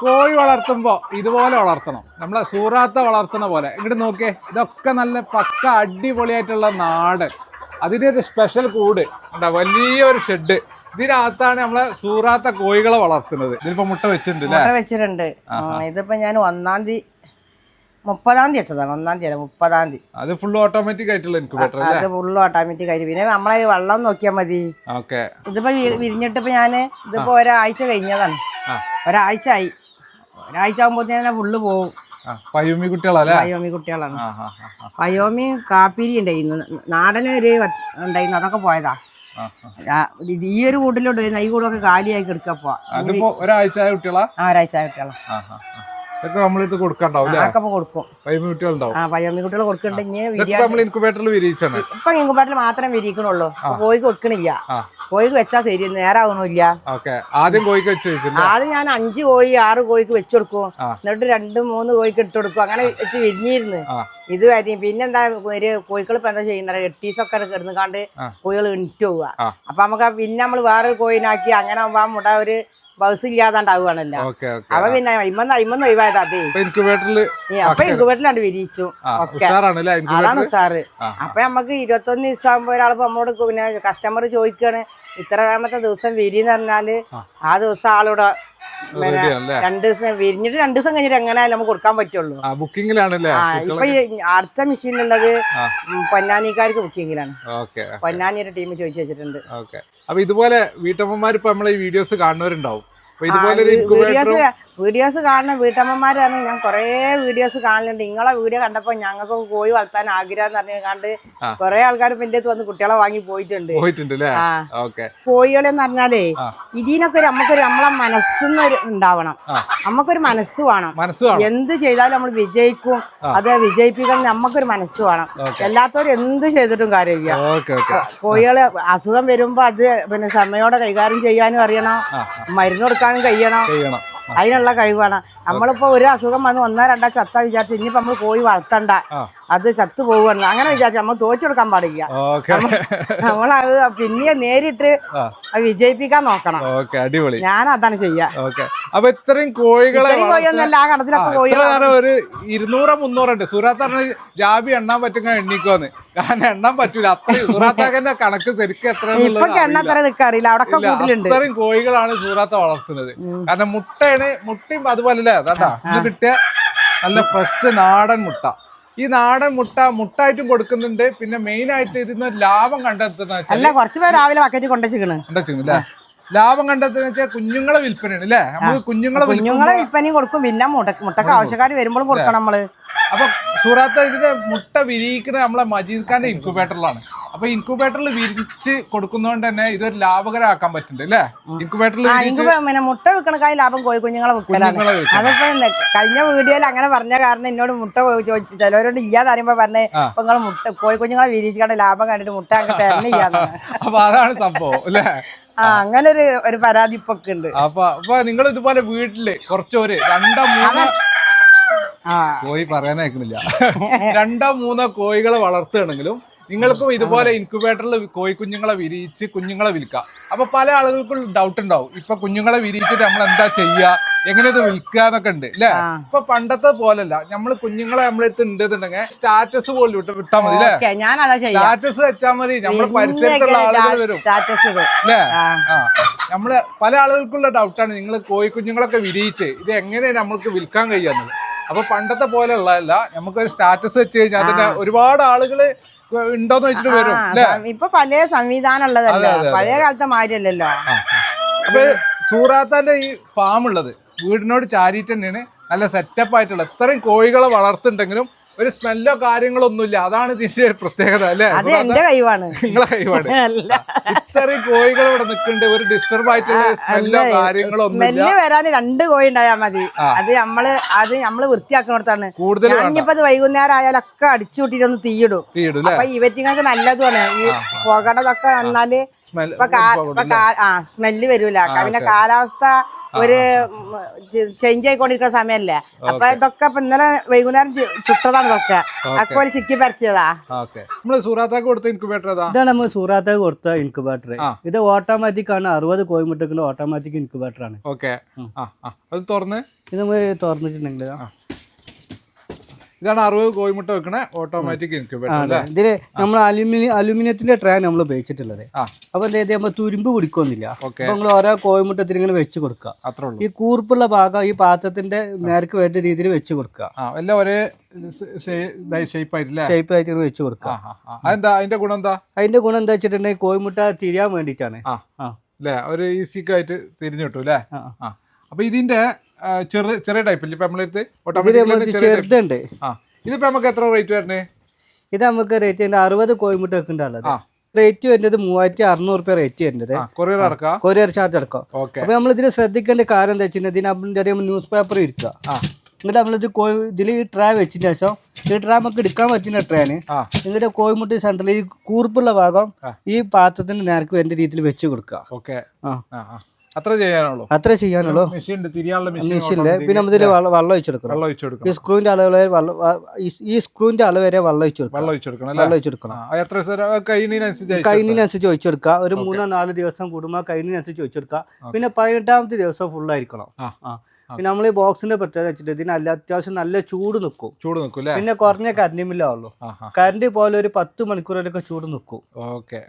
കോഴി വളർത്തുമ്പോൾ ഇതുപോലെ വളർത്തണം. നമ്മളെ സൂറാത്ത വളർത്തുന്ന പോലെ. ഇങ്ങോട്ട് നോക്കിയേ ഇതൊക്കെ നല്ല പക്ക അടിപൊളിയായിട്ടുള്ള നാട് അതിനൊരു സ്പെഷ്യൽ കൂട്. കണ്ടോ വലിയൊരു ഷെഡ് ഇതിനകത്താണ് നമ്മളെ സൂറാത്ത കോഴികളെ വളർത്തുന്നത്. ഇതിലിപ്പോ മുട്ട വെച്ചിട്ടുണ്ട് മുട്ട വെച്ചിട്ടുണ്ട്. ഇതിപ്പോ ഞാൻ ഒന്നാം തീയതി മുപ്പതാം തീയതി വെച്ചതാണ്. ഒന്നാം തീയതി അല്ല മുപ്പതാം തീയതി. അത് ഫുൾ ഓട്ടോമാറ്റിക് ആയിട്ടുള്ള ഇൻക്യുബേറ്റർ അല്ലേ? അത് ഫുൾ ഓട്ടോമാറ്റിക് ആയിട്ട്. പിന്നെ നമ്മളെ ഈ വെള്ളം നോക്കിയാൽ മതി. ഓക്കെ. ഇതിപ്പോ വിരിഞ്ഞിട്ട് ഇപ്പൊ ഞാൻ ഇതിപ്പോ ഒരാഴ്ച കഴിഞ്ഞതാണ്. ഒരാഴ്ച ആയി. ഒരാഴ്ച ആകുമ്പോ തന്നെ ഫുള്ള് പോകും പയോമി കുട്ടികളല്ലേ? പയോമി കുട്ടികളാണ്. പയോമി കാപ്പിരി ഉണ്ടായിരുന്നു നാടന് ഒരു ഉണ്ടായിരുന്നു. അതൊക്കെ പോയതാ. ഈ ഒരു കൂട്ടിലോട്ട് ഈ കൂടൊക്കെ കാലിയായി കിടക്കപ്പോ ഒരാഴ്ച കുട്ടികളാ? ഒരാഴ്ച കുട്ടികളാ. ഇതൊക്കെ നമ്മളിത് കൊടുക്കണ്ടാവും അതൊക്കെ കൊടുക്കും. പയ്യുമ്മി കുട്ടികളുണ്ടാവും. ആ കുട്ടികൾ കൊടുക്കണ്ടെങ്കിൽ ഇൻക്യുബേറ്ററിൽ വിരിയിച്ചാണ് ഇപ്പൊ ഇങ്കുപാട്ടിൽ മാത്രമേ വിരിയിക്കണുള്ളൂ പോയി കോഴിക്ക് വെക്കണില്ല കോഴിക്ക് വെച്ചാ ശരി നേരാവണില്ല. ആദ്യം കോഴിക്ക് വെച്ച് ആദ്യം ഞാൻ അഞ്ച് കോഴി ആറ് കോഴിക്ക് വെച്ചു കൊടുക്കും. എന്നിട്ട് രണ്ട് മൂന്ന് കോഴിക്ക് ഇട്ട് കൊടുക്കും. അങ്ങനെ വെച്ച് വിരിഞ്ഞിരുന്നു. ഇത് വരി പിന്നെന്താ ഒരു കോഴികൾ ഇപ്പൊ എന്താ ചെയ്യണ്ടത് എട്ടീസൊക്കെ കിടന്നുകാണ്ട്. കോഴികൾ ഇണിറ്റ് പോവുക. അപ്പൊ നമുക്ക് പിന്നെ നമ്മൾ വേറൊരു കോഴിനാക്കി അങ്ങനെ ആവുമ്പോ ആ മുട ഒരു ബസ് ഇല്ലാതാണ്ടാവുകയാണല്ലോ അവ അപ്പൊ പിന്നെ അയിമന്ന് അയിമന്ന് ഒഴിവായത് അതേ അപ്പൊ ഇൻക്യുബേറ്ററിൽ ഈ അപ്പൊ ഇൻകുബേറ്ററിലാണ്ട് വിരിയിച്ചു. ഒക്കെ. അതാണ് സാറ് അപ്പൊ നമുക്ക് ഇരുപത്തൊന്ന് ദിവസമാകുമ്പോ ഒരാൾ നമ്മോട് പിന്നെ കസ്റ്റമർ ചോദിക്കാണ് ഇത്ര ദിവസം വിരിന്ന് പറഞ്ഞാൽ ആ. ദിവസം അല്ലേ രണ്ട് ദിവസം വിരിഞ്ഞിട്ട് രണ്ടു ദിവസം കഴിഞ്ഞിട്ട് എങ്ങനെ നമുക്ക് കൊടുക്കാൻ പറ്റുള്ളൂ. ആ ഇപ്പൊ അടുത്ത മെഷീൻ ഉള്ളത് പൊന്നാനിക്കാർക്ക് ബുക്കിങ്ങിലാണ്. പൊന്നാനിയുടെ പൊന്നാനി ടീം ചോദിച്ചു വെച്ചിട്ടുണ്ട്. അപ്പൊ ഇതുപോലെ വീട്ടമ്മമാർ ഇപ്പൊ നമ്മളെ ഈ വീഡിയോസ് കാണുന്നവരുണ്ടാവും. വീഡിയോസ് വീഡിയോസ് കാണുന്ന വീട്ടമ്മമാരാണ് ഞാൻ കുറേ വീഡിയോസ് കാണലുണ്ട്. നിങ്ങളെ വീഡിയോ കണ്ടപ്പോ ഞങ്ങൾക്ക് കോഴി വളർത്താൻ ആഗ്രഹം എന്ന് പറഞ്ഞു കണ്ട്. കുറെ ആൾക്കാർ പിന്നെ വന്ന് കുട്ടികളെ വാങ്ങി പോയിട്ടുണ്ട്. ഓക്കെ. കോഴികളെന്ന് പറഞ്ഞാലേ ഇതിനൊക്കെ നമ്മക്കൊരു നമുക്കൊരു നമ്മളെ മനസ്സിന്നൊരു ഉണ്ടാവണം. നമ്മക്കൊരു നമുക്കൊരു മനസ്സ് വേണം. എന്ത് ചെയ്താലും നമ്മൾ വിജയിക്കും. അത് വിജയിപ്പിക്കണം. നമുക്കൊരു മനസ്സ് വേണം. എല്ലാത്തവരും എന്ത് ചെയ്തിട്ടും കാര്യമില്ല. കോഴികൾ അസുഖം വരുമ്പോ അത് പിന്നെ സമയോടെ കൈകാര്യം ചെയ്യാനും അറിയണം. മരുന്ന് കൊടുക്കാനും കഴിയണം. അതിനുള്ള കഴിവാണ്. നമ്മളിപ്പോ ഒരു അസുഖം വന്ന് ഒന്നോ രണ്ടോ ചത്ത വിചാരിച്ചു ഇനിയിപ്പോ നമ്മൾ കോഴി വളർത്തണ്ട. അത് ചത്തു പോകുന്നു അങ്ങനെ വിചാരിച്ചു നമ്മൾ തോറ്റു കൊടുക്കാൻ പാടില്ല. നമ്മളത് പിന്നെ നേരിട്ട് വിജയിപ്പിക്കാൻ നോക്കണം. ഓക്കെ അടിപൊളി. ഞാൻ അതാണ് ചെയ്യാ. അപ്പൊ ഇത്രയും കോഴികളെ കോഴിയൊന്നല്ല ആ കണത്തിലൊക്കെ ആ, കോഴി എത്ര ഒരു ഇരുന്നൂറോ മുന്നൂറോ ഉണ്ട്. സുറാത്ത് ജാബി എണ്ണാൻ പറ്റുന്ന എണ്ണിക്കോന്ന്. കാരണം എണ്ണാൻ പറ്റൂല. അത്രയും സുറാത്താക്കന്റെ കണക്ക് ശരിക്കും എത്ര കൂട്ടിലുണ്ട്. കോഴികളാണ് സൂറാത്ത വളർത്തുന്നത്. കാരണം മുട്ടയാണ് മുട്ടയും അതുപോലെ അതാ ഇത് കിട്ടിയ നല്ല ഫ്രഷ് നാടൻ മുട്ട. ഈ നാടൻ മുട്ട മുട്ടായിട്ടും കൊടുക്കുന്നുണ്ട്. പിന്നെ മെയിൻ ആയിട്ട് ഇതിന്ന് ലാഭം കണ്ടെത്തുന്ന അല്ല കുറച്ച് പേര് രാവിലെ ബക്കറ്റ് കൊണ്ടുവച്ചിക്കണ് അല്ലേ? ലാഭം കണ്ടെത്തുന്ന വെച്ചാൽ കുഞ്ഞുങ്ങളെ വിൽപ്പനയാണ് അല്ലേ? നമുക്ക് കുഞ്ഞുങ്ങളെ കുഞ്ഞുങ്ങളെ വിൽപ്പനയും കൊടുക്കും. പിന്നെ മുട്ട മുട്ടക്ക് ആവശ്യക്കാർ വരുമ്പോഴും കൊടുക്കണം നമ്മൾ. അപ്പൊ സൂറാത്ത് ഇതിന്റെ മുട്ട വിരിയിക്കുന്നത് നമ്മളെ മജീദ് ഖാന്റെ ഇൻക്യുബേറ്ററിലാണ് അപ്പൊ ഇൻക്യുബേറ്ററിൽ വിരിച്ച് കൊടുക്കുന്നതുകൊണ്ട് തന്നെ ഇതൊരു ലാഭകരമാക്കാൻ പറ്റുന്നുണ്ട് അല്ലേ? ഇൻക്യുബേറ്ററിൽ പിന്നെ മുട്ട വിൽക്കണക്കായി ലാഭം കോഴി കുഞ്ഞുങ്ങളെ വിൽക്കലാണ്. അതിപ്പോ കഴിഞ്ഞ വീഡിയോയിൽ അങ്ങനെ പറഞ്ഞ കാരണം എന്നോട് മുട്ട ചോദിച്ചു ചിലവരോട് ഇല്ലാതെ അറിയുമ്പോ പറഞ്ഞേ. ഇപ്പൊ നിങ്ങൾ മുട്ട കോഴി കുഞ്ഞുങ്ങളെ വിരിച്ചിക്കാണ്ട് ലാഭം കണ്ടിട്ട് മുട്ട അങ്ങ് തരണില്ലാന്ന് അപ്പൊ അതാണ് സംഭവം അല്ലേ? അങ്ങനെ ഒരു ഒരു പരാതി ഇപ്പൊ ഉണ്ട്. അപ്പൊ അപ്പൊ നിങ്ങൾ ഇതുപോലെ വീട്ടിൽ കുറച്ചൊരു രണ്ടോ മൂന്നോ കോഴി പറയാനയക്കുന്നില്ല രണ്ടോ മൂന്നോ കോഴികളെ വളർത്തുകയാണെങ്കിലും നിങ്ങൾക്കും ഇതുപോലെ ഇൻക്യുബേറ്ററിൽ കോഴി കുഞ്ഞുങ്ങളെ വിരിയിച്ച് കുഞ്ഞുങ്ങളെ വിൽക്കാം. അപ്പൊ പല ആളുകൾക്കും ഡൗട്ട് ഉണ്ടാവും. ഇപ്പൊ കുഞ്ഞുങ്ങളെ വിരിയിച്ചിട്ട് നമ്മൾ എന്താ ചെയ്യുക എങ്ങനെ ഇത് വിൽക്കുക എന്നൊക്കെ ഉണ്ട് അല്ലേ ഇപ്പൊ പണ്ടത്തെ പോലല്ല. നമ്മൾ കുഞ്ഞുങ്ങളെ നമ്മളെടുത്ത് ഉണ്ടെന്നുണ്ടെങ്കിൽ സ്റ്റാറ്റസ് പോലും വിട്ട് വിട്ടാൽ മതി അല്ലേ സ്റ്റാറ്റസ് വെച്ചാൽ മതി. നമ്മൾ പരിസരത്തുള്ള ആളുകൾ വരും. അല്ലേ. ആ. നമ്മൾ പല ആളുകൾക്കുള്ള ഡൗട്ടാണ് നിങ്ങൾ കോഴി കുഞ്ഞുങ്ങളൊക്കെ വിരിയിച്ച് ഇത് എങ്ങനെയാണ് നമ്മൾക്ക് വിൽക്കാൻ കഴിയുന്നത് അപ്പൊ പണ്ടത്തെ പോലെ ഉള്ളതല്ല നമുക്കൊരു സ്റ്റാറ്റസ് വെച്ച് കഴിഞ്ഞാൽ അതിന്റെ ഒരുപാട് ആളുകൾ ഉണ്ടോന്ന് വെച്ചിട്ട് വരും ഇപ്പൊ പല സംവിധാനം ഉള്ളതല്ലേ പഴയ കാലത്തെ മാറ്റല്ലോ. അപ്പൊ സൂറാത്താന്റെ ഈ ഫാം ഉള്ളത് വീടിനോട് ചാരിയിട്ട് തന്നെയാണ് നല്ല സെറ്റപ്പ് ആയിട്ടുള്ള ഇത്രയും കോഴികളെ വളർത്തുണ്ടെങ്കിലും ഒരു സ്മെല്ലോ കാര്യങ്ങളോ ഒന്നുമില്ല അതാണ് ഇതിന്റെ ഒരു പ്രത്യേകത അല്ലേ? അത് എന്റെ കഴിവാണ് നിങ്ങളെ കഴിവാണ് ഇത്രയും കോഴികൾ ഇവിടെ നിൽക്കുന്നുണ്ട്. ഒരു ഡിസ്റ്റർബ് ആയിട്ടുള്ള സ്മെല്ലോ കാര്യങ്ങളോ ഒന്നുമില്ല സ്മെല്ല് വരാൻ രണ്ട് കോഴി ഉണ്ടായാൽ മതി. അത് നമ്മൾ അത് നമ്മൾ വൃത്തിയാക്കുന്നിടത്താണ് കൂടുതൽ ഇനിയിപ്പോ അത് വൈകുന്നേരം ആയാലൊക്കെ അടിച്ചു കൂട്ടിട്ടൊന്ന് തീയിടും. തീയിടും അപ്പൊ ഇവറ്റിങ്ങൾക്ക് നല്ലതുമാണ്. ഈ പുകണതൊക്കെ വന്നാൽ ഇപ്പൊ സ്മെല്ല് വരൂല. പിന്നെ കാലാവസ്ഥ ഒരു ചേഞ്ച് ആയിക്കൊണ്ടിരിക്കുന്ന സമയമല്ലേ? അപ്പൊ ഇതൊക്കെ ഇപ്പൊ ഇന്നലെ വൈകുന്നേരം ചുട്ടതാണ് ഇതൊക്കെ. ഒക്കെ ഒരു ചിക്കി പരത്തിയതാ. ഓക്കെ. നമ്മൾ സൂറാത്താക്ക് കൊടുത്ത ഇൻക്യുബേറ്റർ ഏതാ? ഇതാണ് നമ്മൾ സൂറാത്താക്ക് കൊടുത്ത ഇൻക്യുബേറ്റർ ഇത് ഓട്ടോമാറ്റിക് ആണ്. അറുപത് കോയിമുട്ടക്കിന്റെ ഓട്ടോമാറ്റിക് ഇൻക്യുബേറ്റർ ആണ്. ഓക്കെ. ആ ആ. അത് തുറന്ന്? ഇത് നമ്മൾ തുറന്നിട്ടുണ്ടെങ്കിൽ. ഇതാണ് അറുപത് കോഴിമുട്ട വെക്കണ ഓട്ടോമാറ്റിക് ഇൻക്യുബേറ്റർ ഇതിൽ നമ്മൾ അലുമിനിയം അലുമിനിയത്തിന്റെ ട്രേ നമ്മൾ ഉപയോഗിച്ചിട്ടുള്ളത്. അപ്പൊ എന്താ നമ്മൾ തുരുമ്പ് പിടിക്കൊന്നുമില്ല അപ്പൊ നമ്മൾ ഓരോ കോഴിമുട്ടത്തിന് ഇങ്ങനെ വെച്ച് കൊടുക്കുക. അത്ര ഈ കൂർപ്പുള്ള ഭാഗം ഈ പാത്രത്തിന്റെ നേർക്ക് വേണ്ട രീതിയിൽ വെച്ച് കൊടുക്കുക. എല്ലാം ഒരേ ഷേപ്പ് ആയിട്ടില്ലേ? ഷേപ്പ് ആയിട്ട് ഇങ്ങനെ വെച്ച് കൊടുക്കുക. അതെന്താ? അതിന്റെ ഗുണം എന്താ? അതിന്റെ ഗുണം എന്താ വെച്ചിട്ടുണ്ടെങ്കിൽ കോഴിമുട്ട തിരിയാൻ വേണ്ടിയിട്ടാണ്. ആ ഒരു ഈസിക്കായിട്ട് തിരിഞ്ഞു കിട്ടും അല്ലേ? അപ്പൊ ഇതിന്റെ ചെറിയ ഇപ്പൊ നമ്മളെടുത്ത് type. ചെറുതുണ്ട്. ആ. ഇതിപ്പോ നമുക്ക് എത്ര റേറ്റ് വരണേ? ഇത് നമുക്ക് റേറ്റ് ചെയ്യുന്നത് അറുപത് കോഴിമുട്ട വെക്കുന്നുണ്ടല്ലോ. റേറ്റ് വരുന്നത് മൂവായിരത്തി അറുന്നൂറ് റുപ്യ റേറ്റ് വരുന്നത്. കൊറിയർ അടക്കാം? കൊറിയർ ചാർജ് അടക്കം. അപ്പൊ നമ്മൾ ഇതിന് ശ്രദ്ധിക്കേണ്ട കാര്യം എന്താ വെച്ചാൽ ഇതിന്റെ ന്യൂസ് പേപ്പർ ഇരിക്കുക. എന്നിട്ട് നമ്മളിത് കോഴി ഇതിൽ ഈ ട്രേ വെച്ചതിന് ശേഷം ഈ ട്രേ നമുക്ക് എടുക്കാൻ പറ്റുന്ന ട്രേന് എന്നിട്ട് കോഴിമുട്ടി സെന്ററിൽ ഈ കൂർപ്പുള്ള ഭാഗം. ഈ പാത്രത്തിന്റെ നേർക്ക് വേണ്ട രീതിയിൽ വെച്ച് കൊടുക്കുക. ഓക്കെ ആ. അത്ര ചെയ്യാനുള്ളൂ. അത്ര ചെയ്യാനുള്ളൂ. മെഷീൻ തിരിയാനുള്ള മെഷീനിൽ പിന്നെ നമ്മൾ വെള്ളം ഒഴിച്ചെടുക്കണം. വെള്ളം ഈ സ്ക്രൂവിന്റെ അളവ് വരെ ഈ- സ്ക്രൂവിന്റെ അളവ് വരെ വെള്ളം എത്ര സ്ഥലം കഴിഞ്ഞതിനനുസരിച്ച് കൈനിനനുസരിച്ച് ഒഴിച്ചു ഒരു മൂന്നോ നാല് ദിവസം കൂടുമ്പോൾ കൈനിനനുസരിച്ച് ഒഴിച്ചെടുക്കുക. പിന്നെ പതിനെട്ടാമത്തെ ദിവസം ഫുൾ ആയിരിക്കണം. പിന്നെ നമ്മൾ ഈ ബോക്സിന്റെ പ്രത്യേകത വെച്ചിട്ട് ഇതിന് അല്ല അത്യാവശ്യം നല്ല ചൂട് നിൽക്കും. ചൂട് നിൽക്കും പിന്നെ കുറഞ്ഞ കറണ്ട് ബില്ലാവുള്ളൂ ആ ആ കറണ്ട് പോലെ ഒരു പത്ത് മണിക്കൂറൊക്കെ ചൂട് നിൽക്കും. ഓക്കെ.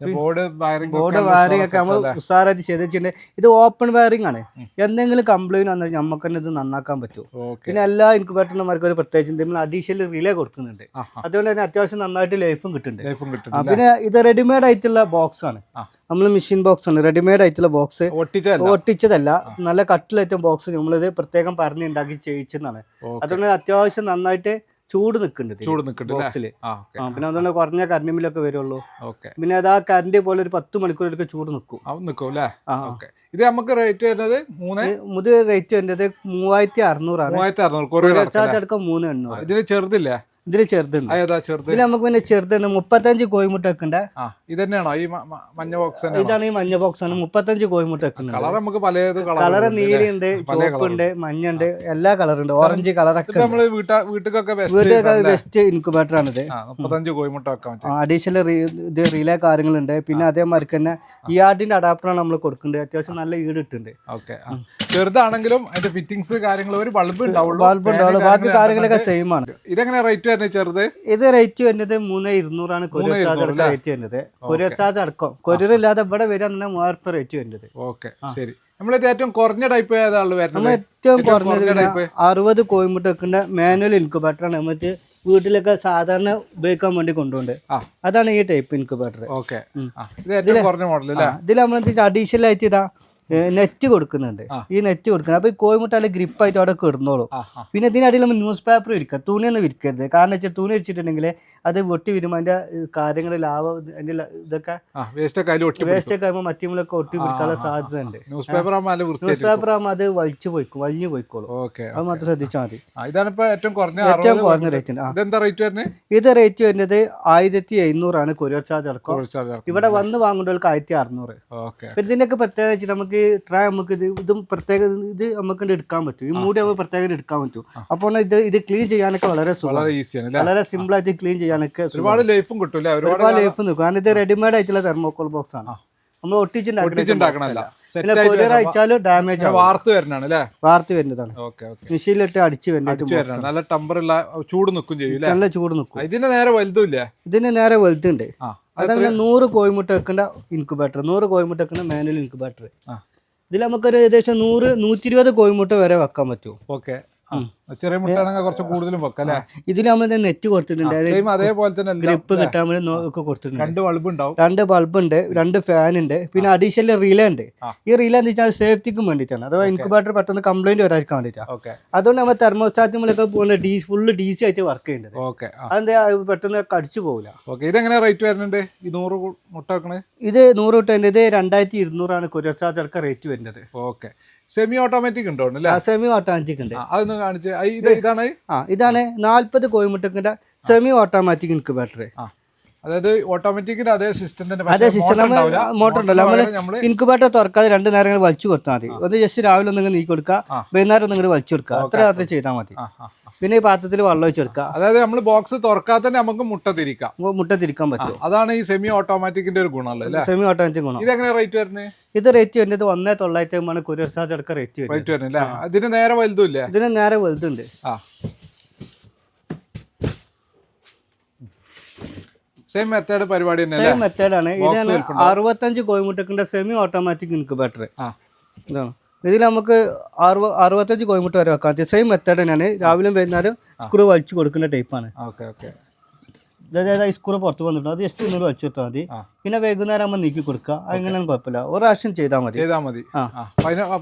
ബോർഡ് വയറിംഗ് ഒക്കെ നമ്മൾ ഉഷാറായിട്ട് ചെയ്ത് വെച്ചിട്ടുണ്ട് ഇത് ഓപ്പൺ വയറിംഗ് ആണ്. എന്തെങ്കിലും കംപ്ലൈന്റ് വന്നാൽ നമുക്ക് തന്നെ ഇത് നന്നാക്കാൻ പറ്റും. പിന്നെ എല്ലാ ഇൻക്യുബേറ്റർമാർക്കും ഒരു പ്രത്യേകിച്ച് നമ്മൾ അഡീഷണൽ റിലേ കൊടുക്കുന്നുണ്ട്. അതുകൊണ്ട് തന്നെ അത്യാവശ്യം നന്നായിട്ട് ലൈഫും കിട്ടുന്നുണ്ട്. പിന്നെ ഇത് റെഡിമെയ്ഡ് ആയിട്ടുള്ള ബോക്സ് ആണ്. നമ്മൾ മെഷീൻ ബോക്സ് ആണ്. റെഡിമെയ്ഡ് ആയിട്ടുള്ള ബോക്സ് ഒട്ടിച്ചതല്ല? നല്ല കട്ടിലേറ്റം ബോക്സ് നമ്മളിത് പ്രത്യേകം പറഞ്ഞ് ഉണ്ടാക്കി ചെയ്യിച്ചതാണ് അതുകൊണ്ട് അത്യാവശ്യം നന്നായിട്ട് ചൂട് നിൽക്കുന്നുണ്ട് ചൂട് നിൽക്കുന്നുണ്ട് ബോക്സിൽ പിന്നെ അതുകൊണ്ട് കുറഞ്ഞ കറണ്ട് ബില്ലൊക്കെ വരുള്ളൂ. ഓക്കെ. പിന്നെ അത് ആ കറണ്ട് പോലെ ഒരു പത്ത് മണിക്കൂറൊക്കെ ചൂട് നിൽക്കും നിൽക്കും അല്ലേ ഇത് നമുക്ക് റേറ്റ് വരുന്നത് മൂന്ന്? മുത് റേറ്റ് വരുന്നത് മൂവായിരത്തി അറുന്നൂറാണ്. മൂവായിരത്തി അറുന്നൂറ്. കൊറിയർ ചാർജ് അടക്കം മൂന്ന് എണ്ണൂറ്. ഇതിന് ചെറുതില്ലേ? ഇതിൽ ചെറുതുണ്ട്. ചെറുത്? ഇതിൽ നമുക്ക് പിന്നെ ചെറുതുണ്ട്. മുപ്പത്തഞ്ച് കോഴിമുട്ട വെക്കണ്ട. ഇത് തന്നെയാണോ ഈ മഞ്ഞ ബോക്സ് ഇതാണ് ഈ മഞ്ഞ ബോക്സ് ആണ്. മുപ്പത്തഞ്ച് കോഴിമുട്ട വെക്കുന്നത് കളർ നമുക്ക് പലത് കളറ് കളർ നീലുണ്ട് ചുവപ്പുണ്ട് മഞ്ഞുണ്ട് എല്ലാ കളറുണ്ട്. ഓറഞ്ച് കളറൊക്കെ ഇത് വീട്ടാ വീട്ടിലൊക്കെ ബെസ്റ്റ് ഇൻക്യുബേറ്റർ ആണിത്. ആ മുപ്പത്തഞ്ച് കോഴിമുട്ട വെക്കാൻ അഡീഷണൽ ഇത് റിലേ കാര്യങ്ങളുണ്ട്. പിന്നെ അതേമാതിരി തന്നെ ഈ ആർഡിന്റെ അഡാപ്റ്ററാണ് നമ്മൾ കൊടുക്കുന്നത് അത്യാവശ്യം നല്ല ഈട് ഇട്ടുണ്ട് ഓക്കെ. ചെറുതാണെങ്കിലും അതിന്റെ ഫിറ്റിംഗ്സ് കാര്യങ്ങൾ ഒരു ബൾബ് ഉണ്ടാവുള്ളൂ. ബൾബ് ഉണ്ടാവുള്ളൂ. ബാക്കി കാര്യങ്ങളൊക്കെ സെയിം ആണ്. ഇതെങ്ങനെ റേറ്റ് വരുന്നത് ചെറുത്? ഇത് റേറ്റ് വരുന്നത് മൂന്ന് ഇരുന്നൂറാണ്. ചാർജ് അടക്കം റേറ്റ് വരുന്നത്. കൊറിയർ ചാർജ് അടക്കം. കൊറിയർ ഇല്ലാതെ ഇവിടെ വരികയാണെന്നുണ്ടെങ്കിൽ മൂവായിരം രൂപ റേറ്റ് വരുന്നത്. ഓക്കെ ശരി. നമ്മളത് ഏറ്റവും കുറഞ്ഞ ടൈപ്പ് ഏതാണ് വരുന്നത്? ഏറ്റവും കുറഞ്ഞത് കുറഞ്ഞ ടൈപ്പ് type? അറുപത് കോയിമുട്ട വെക്കുന്ന മാനുവൽ ഇൻക്യുബേറ്റർ ആണ്. നമുക്ക് വീട്ടിലൊക്കെ സാധാരണ ഉപയോഗിക്കാൻ വേണ്ടി കൊണ്ടുപോകുന്നത് അതാണ് ഈ ടൈപ്പ് ഇൻക്യുബേറ്റർ ഓക്കെ. ഇതിൽ നമ്മൾ അഡീഷണൽ ആയിട്ട് ഇതാ നെറ്റ് കൊടുക്കുന്നുണ്ട്. ഈ നെറ്റ് കൊടുക്കുന്നത് അപ്പൊ ഈ ഗ്രിപ്പ് ഗ്രിപ്പായിട്ട് അവിടെ കിടന്നോളൂ. പിന്നെ ഇതിനിടയിൽ നമ്മൾ ന്യൂസ് പേപ്പർ വിരിക്കുക തുണിയൊന്നും വിരിക്കരുത്. കാരണം വെച്ചാൽ തുണി വെച്ചിട്ടുണ്ടെങ്കിൽ അത് വെട്ടി വരുമ്പോൾ അതിന്റെ കാര്യങ്ങൾ ലാഭം അതിന്റെ ഇതൊക്കെ ആ വേസ്റ്റ് ഒക്കെ അതിൽ ഒട്ടി വേസ്റ്റ് ഒക്കെ ആകുമ്പോൾ മറ്റുമ്പോഴൊക്കെ ഒട്ടി പിടിക്കാനുള്ള സാധ്യത ഉണ്ട് ന്യൂസ് പേപ്പർ ന്യൂസ് പേപ്പർ ആകുമ്പോൾ അത് വലിച്ചു പോയിക്കും. വലിഞ്ഞു പോയിക്കോളും. ഓക്കെ അത് മാത്രം ശ്രദ്ധിച്ചാൽ മതി. ഇതാണ് ഏറ്റവും കുറഞ്ഞ ഏറ്റവും കുറഞ്ഞ റേറ്റ് ഇതെന്താ റേറ്റ് വരുന്നത് ഇത് റേറ്റ് വരുന്നത് ആയിരത്തി എഴുന്നൂറാണ് കൊറിയർ ചാർജ് അടക്കം. ഇവിടെ വന്ന് വാങ്ങുന്നവർക്ക് ആയിരത്തി അറുന്നൂറ്. ഓക്കെ. പിന്നെ നമുക്ക് നമുക്ക് ട്രൈ നമുക്ക് ഇത് ഇതും പ്രത്യേക ഇത് നമുക്ക് എടുക്കാൻ പറ്റും. ഈ മൂടി നമുക്ക് പ്രത്യേകം എടുക്കാൻ പറ്റും. അപ്പോൾ ഇത് ഇത് ക്ലീൻ ചെയ്യാനൊക്കെ വളരെ വളരെ ഈസിയാണ് വളരെ സിമ്പിൾ ആയിട്ട് ക്ലീൻ ചെയ്യാനൊക്കെ. ഒരുപാട് ലൈഫും കിട്ടും ഒരുപാട് ലൈഫ് നിൽക്കും കാരണം ഇത് റെഡിമെയ്ഡ് ആയിട്ടുള്ള തെർമോക്കോൾ ബോക്സ് ആണ്. നമ്മൾ പിന്നെ കൊറിയർ അയച്ചാലും ഡാമേജ് വാർത്ത് വരുന്നതാണ് വാർത്ത് വരുന്നതാണ്. മെഷീനിലിട്ട് അടിച്ച് വരുന്നത് നല്ല നല്ല ചൂട് നിൽക്കും ചെയ്യും നല്ല ചൂട് നിൽക്കും. ഇതിന്റെ നേരെ വലുതും ഇതിന്റെ ഇതിന് നേരെ വലുതുണ്ട്. അതങ്ങനെ നൂറ് കോയിമുട്ട് വെക്കേണ്ട ഇൻക്യുബേറ്റർ നൂറ് കോയിമുട്ട് വെക്കുന്ന മാനുവൽ ഇൻക്യുബേറ്റർ ഇതിൽ നമുക്കൊരു ഏകദേശം നൂറ് നൂറ്റി ഇരുപത് കോഴിമുട്ട വരെ വെക്കാൻ പറ്റും. ഓക്കെ. ചെറിയ മുട്ടയാണെങ്കിൽ കുറച്ച് കൂടുതലും വെക്കാം അല്ലേ? ഇതിൽ നമ്മൾ നെറ്റ് കൊടുത്തിട്ടുണ്ട്. അതേപോലെ തന്നെ ഗ്രിപ്പ് കിട്ടാൻ വേണ്ടി ഒക്കെ കൊടുത്തിട്ടുണ്ട്. രണ്ട് ബൾബ് ഉണ്ടാവും. രണ്ട് ബൾബ് ഉണ്ട് രണ്ട് ഫാൻ ഉണ്ട് പിന്നെ അഡീഷണൽ റിലേ ഉണ്ട്. ഈ റിലേ എന്ന് വെച്ചാൽ സേഫ്റ്റിക്കും വേണ്ടിയിട്ടാണ്. അഥവാ ഇൻക്യുബേറ്റർ പെട്ടെന്ന് കംപ്ലൈന്റ് വരാതിരിക്കാൻ വേണ്ടിയിട്ടാണ് ഓക്കെ അതുകൊണ്ട് നമ്മൾ തെർമോസ്റ്റാറ്റുകളൊക്കെ പോകുന്ന ഡി ഫുള്ള് ഡി സി ആയിട്ട് വർക്ക് ചെയ്യുന്നത് ഓക്കെ അതെന്താ അത് പെട്ടെന്ന് കടിച്ചു പോകില്ല ഓക്കെ ഇതെങ്ങനെ റേറ്റ് വരുന്നുണ്ട്? ഈ നൂറ് മുട്ട വെക്കണേ? ഇത് നൂറ് മുട്ടേ ഇത് രണ്ടായിരത്തി ഇരുന്നൂറാണ് അടക്കം റേറ്റ് വരുന്നത്. ഓക്കെ സെമി ഓട്ടോമാറ്റിക് ഉണ്ടോ സെമി ഓട്ടോമാറ്റിക് ഉണ്ട്. അതൊന്നും കാണിച്ച് ഇതാണ്? ആ ഇതാണ് നാല്പത് കോയിമുട്ടക്കിന്റെ സെമി ഓട്ടോമാറ്റിക് ഇൻക്യുബേറ്റർ അതായത് ഓട്ടോമാറ്റിക്കിന്റെ അതേ സിസ്റ്റം തന്നെ. അതേ സിസ്റ്റം നമ്മൾ മോട്ടർ ഉണ്ടല്ലോ നമ്മൾ ഇൻക്യുബേറ്റർ തുറക്കാതെ രണ്ട് നേരം ഇങ്ങനെ വലിച്ചു കൊടുത്താൽ മതി. ഒന്ന് ജസ്റ്റ് രാവിലെ ഒന്ന് നീക്കി കൊടുക്കുക. വൈകുന്നേരം ഒന്ന് വലിച്ചു കൊടുക്കുക. അത്ര അത്ര ചെയ്താൽ മതി. പിന്നെ ഈ പാത്രത്തിൽ വെള്ളം ഒഴിച്ച് കൊടുക്കുക. അതായത് നമ്മൾ ബോക്സ് തുറക്കാതെ തന്നെ നമുക്ക് മുട്ട തിരിക്കാം. മുട്ട തിരിക്കാൻ പറ്റും. അതാണ് ഈ സെമി ഓട്ടോമാറ്റിക്കിന്റെ ഒരു ഗുണമല്ലേ സെമി ഓട്ടോമാറ്റിക് ഗുണം. ഇതെങ്ങനെ റേറ്റ് വരുന്നത് ഇത് റേറ്റ് വരുന്നത് ഒന്നേ തൊള്ളായിരത്തി ആണ് കൊറിയർ ചാർജ് അടക്കം റേറ്റ് വരുന്നത്. റേറ്റ് വരുന്നില്ല? ഇതിന് നേരെ വലുതും ഇല്ലേ ഇതിന് നേരെ വലുതുണ്ട്. ആ. സെയിം മെത്തേഡ് പരിപാടി സെയിം മെത്തേഡാണ് ഇതാണ് അറുപത്തഞ്ച് കോയിമുട്ടക്കിന്റെ സെമി ഓട്ടോമാറ്റിക് ഇൻക്യുബേറ്റർ ആ. ഇതാണ്. ഇതിൽ നമുക്ക് അറുപ അറുപത്തഞ്ച് കോയിമുട്ട വരെ വെക്കാം. സെയിം മെത്തേഡ് തന്നെയാണ്. രാവിലെ വൈകുന്നേരം സ്ക്രൂ വലിച്ചു കൊടുക്കുന്ന ടൈപ്പാണ് ഓക്കെ ഓക്കെ. അതായത് ഈ സ്ക്രൂ പുറത്ത് വന്നിട്ടുണ്ട്. അത് ജസ്റ്റ് ഒന്നുകൂടി വലിച്ചു കൊടുത്താൽ മതി. പിന്നെ വൈകുന്നേരം ആകുമ്പോൾ നീക്കി കൊടുക്കുക. അങ്ങനെയൊന്നും കുഴപ്പമില്ല. ഒരു പ്രാവശ്യം ചെയ്താൽ മതി. ചെയ്താൽ മതി.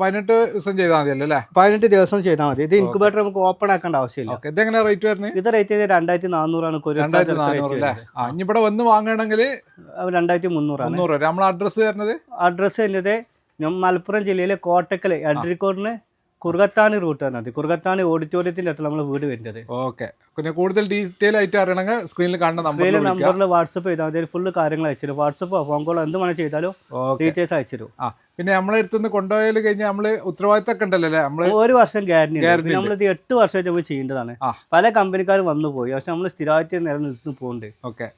പതിനെട്ട് ദിവസം ചെയ്താൽ മതി അല്ലേ? പതിനെട്ട് ദിവസം ചെയ്താൽ മതി. ഇത് ഇൻക്യുബേറ്റർ നമുക്ക് ഓപ്പൺ ആക്കേണ്ട ആവശ്യമില്ല. ഇത് എങ്ങനെ റേറ്റ് വരുന്നത് ഇത് റേറ്റ് ചെയ്ത് രണ്ടായിരത്തി നാനൂറാണ് ഇവിടെ വന്ന് വാങ്ങണമെങ്കിൽ രണ്ടായിരത്തി മുന്നൂറാണ് മുന്നൂറ് വരെ. അഡ്രസ്സ് വരുന്നത്? അഡ്രസ്സ് ഞാൻ മലപ്പുറം ജില്ലയിലെ കോട്ടക്കൽ അഡ്രിക്കോറിന് കുറുകത്താണി റൂട്ട് അത്. കുറുകത്താണി ഓഡിറ്റോറിയത്തിന്റെ അടുത്ത് നമ്മൾ വീട് വരുന്നത്. ഓക്കെ. പിന്നെ കൂടുതൽ ഡീറ്റെയിൽ ആയിട്ട് അറിയണമെങ്കിൽ സ്ക്രീനിൽ കാണുന്ന സ്ക്രീനിൽ നമ്പറിൽ വാട്സപ്പ് ചെയ്താൽ മതി. ഫുള്ള് കാര്യങ്ങൾ അയച്ചു വാട്സപ്പോ ഫോൺ കോളോ എന്ത് വേണം ചെയ്താലും ഡീറ്റെയിൽസ് അയച്ചു ആ പിന്നെ നമ്മളെ അടുത്തുനിന്ന് കൊണ്ടുപോയാൽ കഴിഞ്ഞാൽ നമ്മൾ ഉത്തരവാദിത്തമൊക്കെ ഉണ്ടല്ലേ നമ്മൾ ഒരു വർഷം ഗ്യാരണ്ടി. നമ്മളിത് എട്ട് വർഷമായിട്ട് നമ്മൾ ചെയ്യേണ്ടതാണ്. പല കമ്പനിക്കാരും വന്നു പോയി. പക്ഷെ നമ്മൾ സ്ഥിരമായിട്ട് നിലനിർത്തി പോകുന്നുണ്ട് ഓക്കെ.